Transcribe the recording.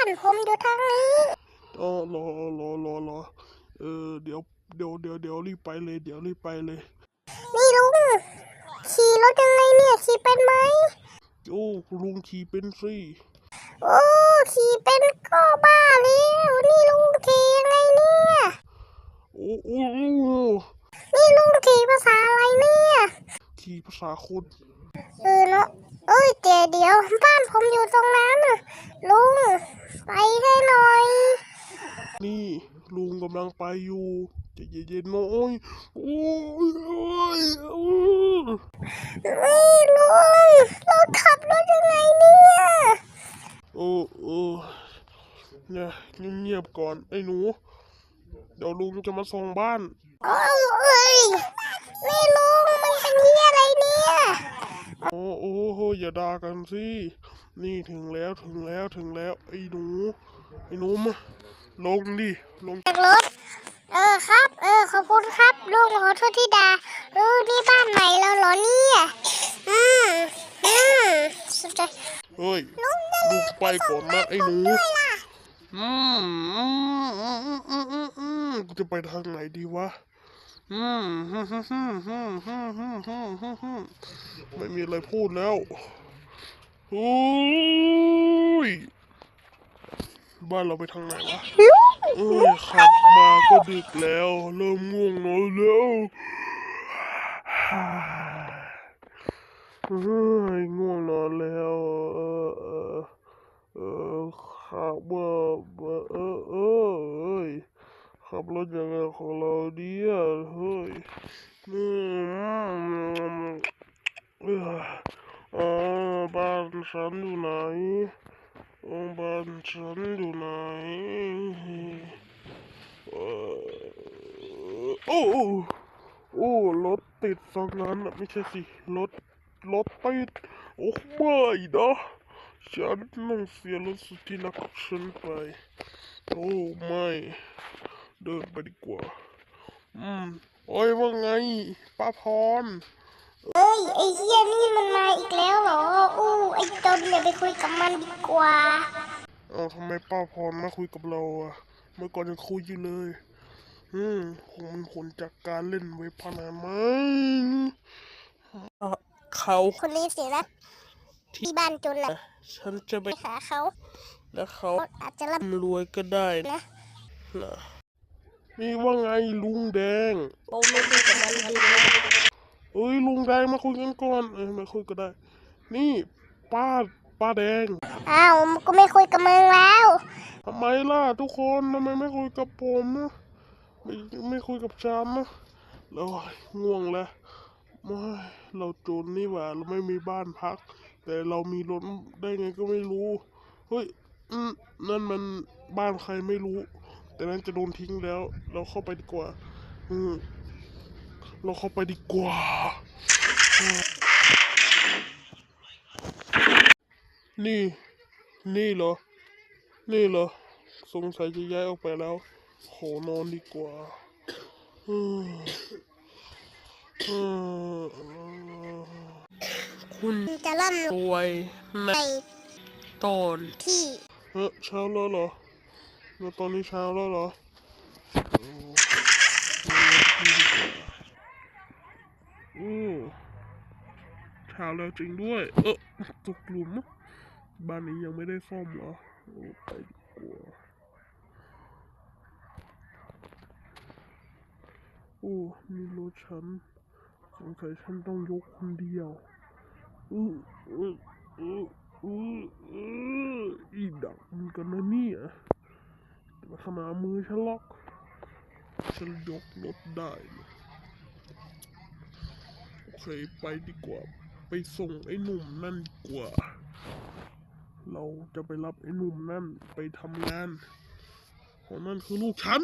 านผมอยู่ทางนี้อ๋อรอรอรอรอเออเดี๋ยวเดี๋ยวเดี๋ยวเดี๋ยวรีบไปเลย เดี๋ยวรีบไปเลย นี่ลุง ขี่รถยังไงเนี่ยขี่เป็นไหมโอ้ลุงขี่เป็นสิโอ้ขี่เป็นก็บ้าแล้วนี่ลุงขี่ยังไงเนี่ยโอ้โอ้โอ้นี่ลุงขี่ภาษาอะไรเนี่ยขี่ภาษาคนเออเนาะเอ้ยเดี๋ยวเดี๋ยวบ้านผมอยู่ตรงนั้นน่ะลุง ไปให้หน่อย นี่ลุงกำลังไปอยู่ใจะเย็นๆหน้อยโอ้ยโอ้ยโอ้ยนี่ลุงเราขับรถยังไงเนี่ยโอ้โอ้เนี่ยเงียบๆก่อนไอ้หนู เดี๋ยวลุงจะมาส่งบ้านโอ้ยเอ้ยนี่ลุงมันเป็นเหี้ยอะไรเนี่ย โอ้โอ้โหอย่าด่ากันสิ นี่ถึงแล้วถึงแล้วถึงแล้วไอ้หนูไอ้หนูมาลงดิลงจากรถ เออครับ เออขอบคุณครับลุงขอโทษที่ดาเออนี่บ้านใหม่เราเหรอเนี่ยอืมอืมสนใจเฮ้ยลุงไปก่อนนะไอ้หนูอืมอืมอืมอืมอืมอืมกูจะไปทางไหนดีวะอืมไม่มีอะไรพูดแล้ว โอ้ยบ้านเราไปทางไหนวะเอ้ยขับมาก็ดึกแล้ว เริ่มง่วงนอนแล้วเฮ้ยง่วงนอนแล้วเออเออเออขับว่าเออเออเออเฮ้ยขับรถยังไงของเราเดีอะเฮ้ยอืมเอออ๋อบ้าน ฉันอยู่ไหนอ๋อบ้านฉันอยู่ไหน โอ้โอ้โอ้รถติดซะงั้นน่ะไม่ใช่สิ รถ รถติด โอ้ไม่นะฉันต้องเสียรถสุดที่รักของฉันไป โอ้ไม่ เดินไปดีกว่า อืม โอ้ยว่าไงป้าพร เอ้ยไอ้เหี้ยนี่มันมาอีกแล้วเหรอ อู้ไอ้จนเนี่ยไปคุยกับมันดีกว่า เอาทำไมป้าพรมาคุยกับเราอะเมื่อก่อนยังคุยอยู่เลย อืมคงมันผลจากการเล่นเว็บพนันมั้งอะเขาคนนี้สินะที่บ้านจนแหละฉันจะไปไปหาเขา แล้วเขาเขาอาจจะรับรวยก็ได้นะ นะนี่ว่าไงลุงแดง โอ้ไม่คุยกับมันดีนะ เอ้ยลุงแดงมาคุยกันก่อนเออมาคุยก็ได้ นี่ป้าป้าแดงอ้าวก็ไม่คุยกับมึงแล้วทำไมล่ะทุกคนทำไมไม่คุยกับผมนะไม่ไม่คุยกับฉันนะเราง่วงแล้วไม่เราจนนี่หว่าเราไม่มีบ้านพัก แต่เรามีรถได้ไงก็ไม่รู้เฮ้ยอืมนั่นมันบ้านใครไม่รู้ แต่นั้นจะโดนทิ้งแล้ว เราเข้าไปดีกว่า อืม เราเข้าไปดีกว่าอืมนี่ นี่เหรอ นี่เหรอ สงสัยจะย้ายออกไปแล้ว ขอนอนดีกว่าอืมอืมคุณจะร่ำรรวยในวยตอนที่ เออเช้าแล้วเหรอแล้วตอนนี้เช้าแล้วเหรอโอ้ดีดีกว่าอืมเช้าแล้วจริงด้วย เออตกหลุม บ้านนี้ยังไม่ได้ซ่อมเหรอโอ้ไปดีกว่าโอ้มีรถฉันสงสัยฉันต้องยกคนเดียวอืออืออืออืออืออีดักมันกันนะเนี่ยมาขนามือฉันล็อกฉันยกรถได้ โอเค ไปดีกว่า ไปส่งไอ้หนุ่มนั่นกว่า เราจะไปรับไอ้หนุ่มนั่นไปทำงานเพราะนั่นคือลูกฉัน